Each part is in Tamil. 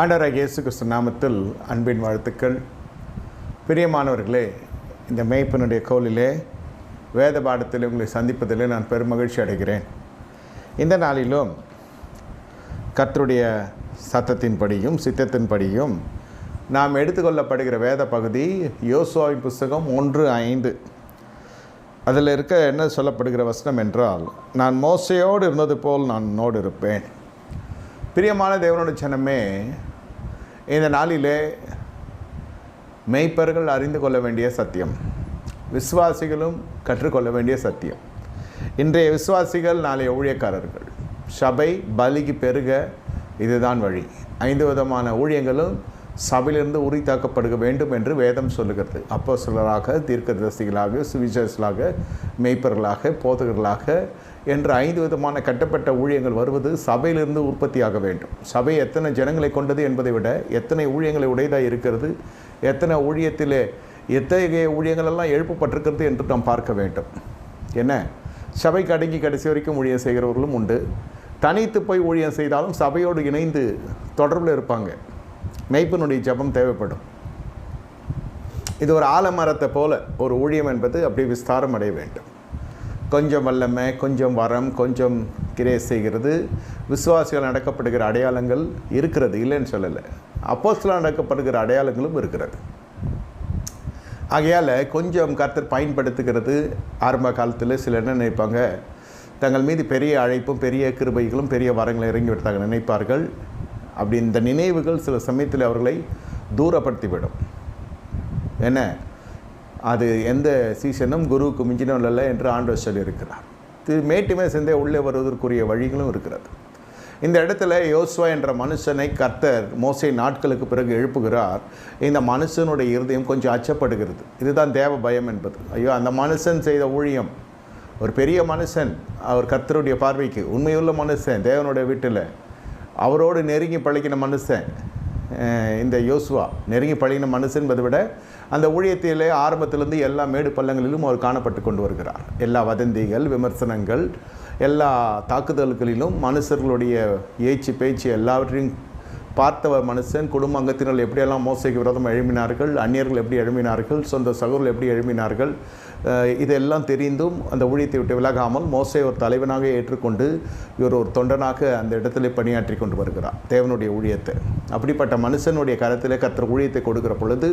ஆண்டவராக இயேசு கிறிஸ்து நாமத்தில் அன்பின் வாழ்த்துக்கள். பிரியமானவர்களே இந்த மேய்ப்பனுடைய கோலிலே வேத பாடத்தில் உங்களை சந்திப்பதில் நான் பெருமகிழ்ச்சி அடைகிறேன். இந்த நாளிலும் கத்தருடைய சத்தத்தின்படியும் சித்தத்தின்படியும் நாம் எடுத்துக்கொள்ளப்படுகிற வேத பகுதி யோசுவாவின் புஸ்தகம் ஒன்று ஐந்து. அதில் இருக்க என்ன சொல்லப்படுகிற வசனம் என்றால் நான் மோசையோடு இருந்தது போல் நான் உன்னோடு இருப்பேன். பிரியமான தேவனோட சனமே இந்த நாளிலே மெய்ப்பர்கள் அறிந்து கொள்ள வேண்டிய சத்தியம். விசுவாசிகளும் கற்றுக்கொள்ள வேண்டிய சத்தியம். இன்றைய விசுவாசிகள் நாளைய ஊழியக்காரர்கள். சபை பலிக்கு பெருக இதுதான் வழி. ஐந்து விதமான ஊழியங்களும் சபையிலிருந்து உரித்தாக்கப்படுக வேண்டும் என்று வேதம் சொல்லுகிறது. அப்போ சிலராக தீர்க்கதரிசிகளாக சுவிசேஷலாக மெய்ப்பர்களாக போதகர்களாக என்று ஐந்து விதமான கட்டப்பட்ட ஊழியங்கள் வருவது சபையிலிருந்து உற்பத்தியாக வேண்டும். சபை எத்தனை ஜனங்களை கொண்டது என்பதை விட எத்தனை ஊழியங்களை உடையதாக இருக்கிறது எத்தனை ஊழியத்திலே எத்தகைய ஊழியங்களெல்லாம் எழுப்பப்பட்டிருக்கிறது என்று நாம் பார்க்க வேண்டும். என்ன? சபைக்கு அடங்கி கடைசி வரைக்கும் ஊழியம் செய்கிறவர்களும் உண்டு. தனித்து போய் ஊழியம் செய்தாலும் சபையோடு இணைந்து தொடர்பில் இருப்பாங்க. மெய்ப்பனுடைய ஜபம் தேவைப்படும். இது ஒரு ஆலமரத்தை போல ஒரு ஊழியம் என்பது அப்படியே விஸ்தாரம் அடைய வேண்டும். கொஞ்சம் வல்லமை கொஞ்சம் வரம் கொஞ்சம் கிரே செய்கிறது. விசுவாசிகள் நடக்கப்படுகிற அடையாளங்கள் இருக்கிறது இல்லைன்னு சொல்லலை. அப்போஸ்லாம் நடக்கப்படுகிற அடையாளங்களும் இருக்கிறது. ஆகையால் கொஞ்சம் கர்த்தர் பயன்படுத்துகிறது. ஆரம்ப காலத்தில் சில என்ன நினைப்பாங்க? தங்கள் மீது பெரிய அழைப்பும் பெரிய கிருபைகளும் பெரிய வரங்களை இறங்கி விட்டதாக நினைப்பார்கள். அப்படி இந்த நினைவுகள் சில சமயத்தில் அவர்களை தூரப்படுத்திவிடும். என்ன? அது எந்த சீசனும் குருவுக்கு மிஞ்சினும் இல்லை என்று ஆண்டவர் சொல்லியிருக்கிறார். இது மேட்டுமே சேர்ந்தே உள்ளே வருவதற்குரிய வழிகளும் இருக்கிறது. இந்த இடத்துல யோசுவா என்ற மனுஷனை கர்த்தர் மோசை நாட்களுக்கு பிறகு எழுப்புகிறார். இந்த மனுஷனுடைய இருதயம் கொஞ்சம் அச்சப்படுகிறது. இதுதான் தேவ பயம் என்பது. ஐயோ அந்த மனுஷன் செய்த ஊழியம். ஒரு பெரிய மனுஷன் அவர் கர்த்தருடைய பார்வைக்கு. உண்மையுள்ள மனுஷன் தேவனுடைய வீட்டில். அவரோடு நெருங்கி பழகின மனுஷன். இந்த யோசுவா நெருங்கி பழகின மனுஷன் என்பதை விட அந்த ஊழியத்திலே ஆரம்பத்திலிருந்து எல்லா மேடு பள்ளங்களிலும் அவர் காணப்பட்டு கொண்டு வருகிறார். எல்லா வதந்திகள் விமர்சனங்கள் எல்லா தாக்குதல்களிலும் மனுஷர்களுடைய ஏச்சு பேச்சு எல்லாவற்றையும் பார்த்தவ மனுஷன் குடும்ப அங்கத்தினர் எப்படியெல்லாம் மோசைக்கு விரோதமாக எழுப்பினார்கள் அந்நியர்கள் எப்படி எழுப்பினார்கள் சொந்த சகோதரர்கள் எப்படி எழுப்பினார்கள் இதெல்லாம் தெரிந்தும் அந்த ஊழியத்தை விட்டு விலகாமல் மோசை ஒரு தலைவனாக ஏற்றுக்கொண்டு இவர் ஒரு தொண்டனாக அந்த இடத்துல பணியாற்றி கொண்டு வருகிறார். தேவனுடைய ஊழியத்தை. அப்படிப்பட்ட மனுஷனுடைய கருத்தில் கர்த்தர் ஊழியத்தை கொடுக்கிற பொழுது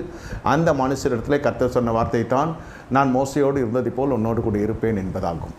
அந்த மனுஷனிடத்தில் கர்த்தர் சொன்ன வார்த்தை தான் நான் மோசையோடு இருந்ததை போல் உன்னோடு கூட இருப்பேன் என்பதாகும்.